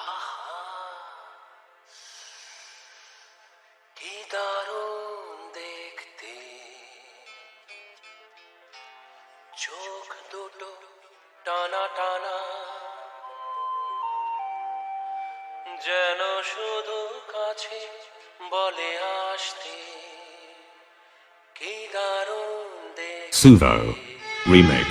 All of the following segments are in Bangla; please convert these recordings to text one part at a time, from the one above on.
আহা কি দারুণ দেখতে। চোখ দুটো টানা টানা। যেন শুধু কাছে বলে আসতে। কি দারুণ দেখতে। Suvo Remix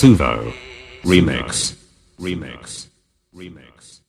Suvo Remix. Remix. Remix.